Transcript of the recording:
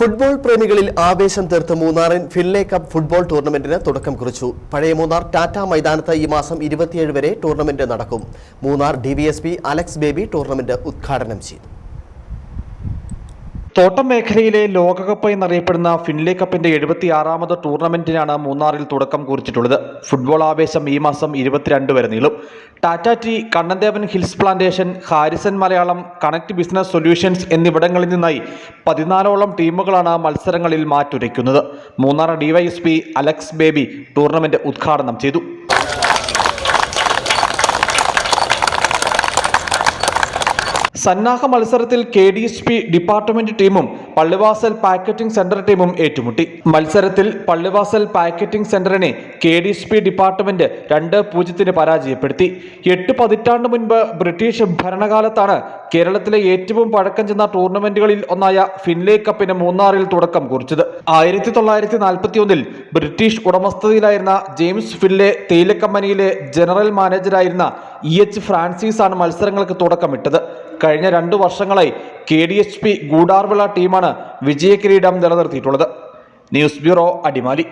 Football പ്രേമികളിൽ ആവേശം തീർത്ത് മൂന്നാറിൻ ഫിൻലേ കപ്പ് ഫുട്ബോൾ ടൂർണമെന്റിന് തുടക്കം കുറിച്ചു. പഴയ മൂന്നാർ ടാറ്റ മൈതാനത്ത് ഈ മാസം ഇരുപത്തിയേഴ് വരെ ടൂർണമെന്റ് നടക്കും. Munnar D Alex baby tournament ഉദ്ഘാടനം ചെയ്തു. തോട്ടം മേഖലയിലെ ലോകകപ്പ് എന്നറിയപ്പെടുന്ന ഫിൻലേ കപ്പിന്റെ എഴുപത്തിയാറാമത് ടൂർണമെന്റിനാണ് മൂന്നാറിൽ തുടക്കം കുറിച്ചിട്ടുള്ളത്. ഫുട്ബോൾ ആവേശം ഈ മാസം ഇരുപത്തിരണ്ട് വരെ നീളും. Tata T Kannan Devan hills plantation Harrison Malayalam connect business solutions എന്നിവിടങ്ങളിൽ നിന്നായി പതിനാലോളം ടീമുകളാണ് മത്സരങ്ങളിൽ മാറ്റുരയ്ക്കുന്നത്. Munnar DYSP Alex baby tournament ഉദ്ഘാടനം ചെയ്തു. സന്നാഹ മത്സരത്തിൽ K D S P department ടീമും പള്ളിവാസൽ പാക്കറ്റിംഗ് സെന്റർ ടീമും ഏറ്റുമുട്ടി. മത്സരത്തിൽ Pallivasal packeting സെന്ററിനെ K D S P department രണ്ട് പൂജ്യത്തിന് പരാജയപ്പെടുത്തി. എട്ട് പതിറ്റാണ്ട് മുൻപ് ബ്രിട്ടീഷ് ഭരണകാലത്താണ് കേരളത്തിലെ ഏറ്റവും പഴക്കം ചെന്ന ടൂർണമെന്റുകളിൽ ഒന്നായ ഫിൻലേ കപ്പിന് മൂന്നാറിൽ തുടക്കം കുറിച്ചത്. ആയിരത്തി തൊള്ളായിരത്തി നാൽപ്പത്തി ഒന്നിൽ ബ്രിട്ടീഷ് ഉടമസ്ഥതയിലായിരുന്ന ജെയിംസ് ഫിൻലെ തേയില കമ്പനിയിലെ ജനറൽ മാനേജരായിരുന്ന ഇ എച്ച് ഫ്രാൻസിസ് ആണ് മത്സരങ്ങൾക്ക് തുടക്കമിട്ടത്. കഴിഞ്ഞ രണ്ടു വർഷങ്ങളായി K D H P Gudarvila ടീമാണ് വിജയകിരീടം നിലനിർത്തിയിട്ടുള്ളത്. News bureau Adimali.